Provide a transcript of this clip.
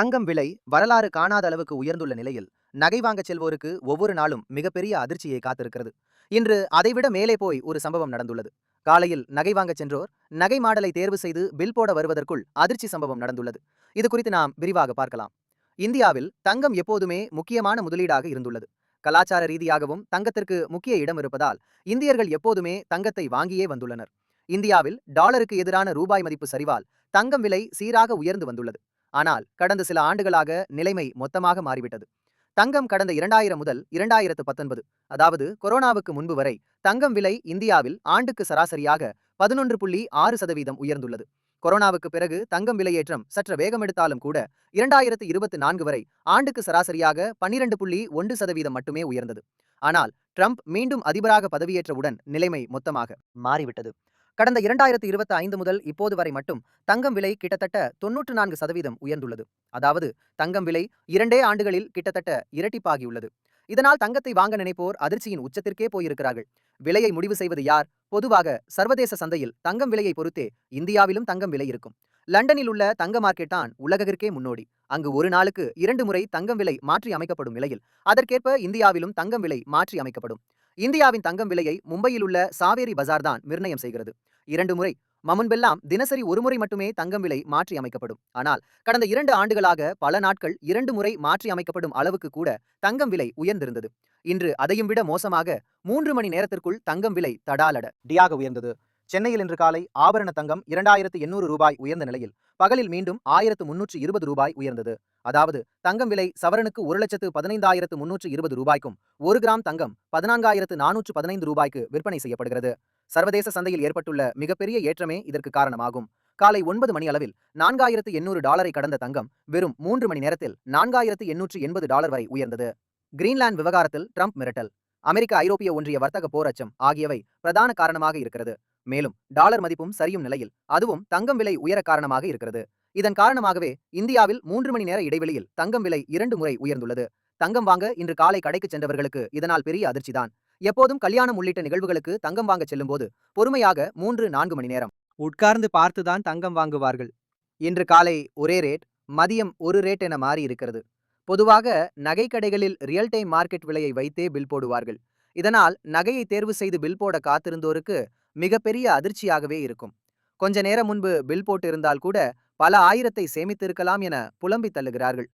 தங்கம் விலை வரலாறு காணாத அளவுக்கு உயர்ந்துள்ள நிலையில் நகை வாங்கச் செல்வோருக்கு ஒவ்வொரு நாளும் மிகப்பெரிய அதிர்ச்சியை காத்திருக்கிறது. இன்று அதைவிட மேலே போய் ஒரு சம்பவம் நடந்துள்ளது. காலையில் நகை வாங்கச் சென்றோர் நகை மாடலை தேர்வு செய்து பில் போட வருவதற்குள் அதிர்ச்சி சம்பவம் நடந்துள்ளது. இது குறித்து நாம் விரிவாக பார்க்கலாம். இந்தியாவில் தங்கம் எப்போதுமே முக்கியமான முதலீடாக இருந்துள்ளது. கலாச்சார ரீதியாகவும் தங்கத்திற்கு முக்கிய இடம் இருப்பதால் இந்தியர்கள் எப்போதுமே தங்கத்தை வாங்கியே வந்துள்ளனர். இந்தியாவில் டாலருக்கு எதிரான ரூபாய் மதிப்பு சரிவால் தங்கம் விலை சீராக உயர்ந்து வந்துள்ளது. ஆனால் கடந்த சில ஆண்டுகளாக நிலைமை மொத்தமாக மாறிவிட்டது. தங்கம் கடந்த இரண்டாயிரம் முதல் இரண்டாயிரத்து பத்தொன்பது அதாவது கொரோனாவுக்கு முன்பு வரை தங்கம் விலை இந்தியாவில் ஆண்டுக்கு சராசரியாக பதினொன்று புள்ளி ஆறு சதவீதம் உயர்ந்துள்ளது. கொரோனாவுக்கு பிறகு தங்கம் விலையேற்றம் சற்று வேகமெடுத்தாலும் கூட இரண்டாயிரத்து இருபத்தி நான்கு வரை ஆண்டுக்கு சராசரியாக பன்னிரண்டு புள்ளி ஒன்று சதவீதம் மட்டுமே உயர்ந்தது. ஆனால் ட்ரம்ப் மீண்டும் அதிபராக பதவியேற்றவுடன் நிலைமை மொத்தமாக மாறிவிட்டது. கடந்த இரண்டாயிரத்து இருபத்தி ஐந்து முதல் இப்போது வரை மட்டும் தங்கம் விலை கிட்டத்தட்ட தொன்னூற்று நான்கு சதவீதம் உயர்ந்துள்ளது. அதாவது தங்கம் விலை இரண்டே ஆண்டுகளில் கிட்டத்தட்ட இரட்டிப்பாகியுள்ளது. இதனால் தங்கத்தை வாங்க நினைப்போர் அதிர்ச்சியின் உச்சத்திற்கே போயிருக்கிறார்கள். விலையை முடிவு செய்வது யார்? பொதுவாக சர்வதேச சந்தையில் தங்கம் விலையை பொறுத்தே இந்தியாவிலும் தங்கம் விலை இருக்கும். லண்டனில் உள்ள தங்க மார்க்கெட் தான் உலகிற்கே முன்னோடி. அங்கு ஒரு நாளுக்கு இரண்டு முறை தங்கம் விலை மாற்றி அமைக்கப்படும் நிலையில் அதற்கேற்ப இந்தியாவிலும் தங்கம் விலை மாற்றி அமைக்கப்படும். இந்தியாவின் தங்கம் விலையை மும்பையில் உள்ள சாவேரி பஜார் தான் நிர்ணயம் செய்கிறது. இரண்டு முறை. மமுன்பெல்லாம் தினசரி ஒருமுறை மட்டுமே தங்கம் விலை மாற்றி அமைக்கப்படும். ஆனால் கடந்த இரண்டு ஆண்டுகளாக பல நாட்கள் இரண்டு முறை மாற்றி அமைக்கப்படும் அளவுக்கு கூட தங்கம் விலை உயர்ந்திருந்தது. இன்று அதையும் விட மோசமாக மூன்று மணி நேரத்திற்குள் தங்கம் விலை தடாலட. டியாக உயர்ந்தது. சென்னையில் இன்று காலை ஆபரண தங்கம் இரண்டாயிரத்து எண்ணூறு ரூபாய் உயர்ந்த நிலையில் பகலில் மீண்டும் ஆயிரத்து முன்னூற்று இருபது ரூபாய் உயர்ந்தது. அதாவது தங்கம் விலை சவரனுக்கு ஒரு லட்சத்து பதினைந்தாயிரத்து முன்னூற்று இருபது ரூபாய்க்கும் ஒரு கிராம் தங்கம் பதினான்காயிரத்து நானூற்று பதினைந்து ரூபாய்க்கு விற்பனை செய்யப்படுகிறது. சர்வதேச சந்தையில் ஏற்பட்டுள்ள மிகப்பெரிய ஏற்றமே இதற்கு காரணமாகும். காலை ஒன்பது மணி அளவில் நான்காயிரத்து எண்ணூறு டாலரை கடந்த தங்கம் வெறும் மூன்று மணி நேரத்தில் நான்காயிரத்து எண்ணூற்று எண்பது டாலர் வரை உயர்ந்தது. கிரீன்லாந்து விவகாரத்தில் ட்ரம்ப் மிரட்டல் அமெரிக்க ஐரோப்பிய ஒன்றிய வர்த்தக போராச்சம் ஆகியவை பிரதான காரணமாக இருக்கிறது. மேலும் டாலர் மதிப்பும் சரியும் நிலையில் அதுவும் தங்கம் விலை உயர காரணமாக இருக்கிறது. இதன் காரணமாகவே இந்தியாவில் மூன்று மணி நேர இடைவெளியில் தங்கம் விலை இரண்டு முறை உயர்ந்துள்ளது. தங்கம் வாங்க இன்று காலை கடைக்கு சென்றவர்களுக்கு இதனால் பெரிய அதிர்ச்சிதான். எப்போதும் கல்யாணம் உள்ளிட்ட நிகழ்வுகளுக்கு தங்கம் வாங்க செல்லும்போது பொறுமையாக மூன்று நான்கு மணி நேரம். உட்கார்ந்து பார்த்துதான் தங்கம் வாங்குவார்கள். இன்று காலை ஒரே ரேட் மதியம் ஒரு ரேட் என மாறி இருக்கிறது. பொதுவாக நகை கடைகளில் ரியல் டைம் மார்க்கெட் விலையை வைத்தே பில் போடுவார்கள். இதனால் நகையை தேர்வு செய்து பில் போட காத்திருந்தோருக்கு மிகப்பெரிய அதிர்ச்சியாகவே இருக்கும். கொஞ்ச நேரம் முன்பு பில் போட்டிருந்தால் கூட பல ஆயிரத்தை சேமித்திருக்கலாம் என புலம்பி தள்ளுகிறார்கள்.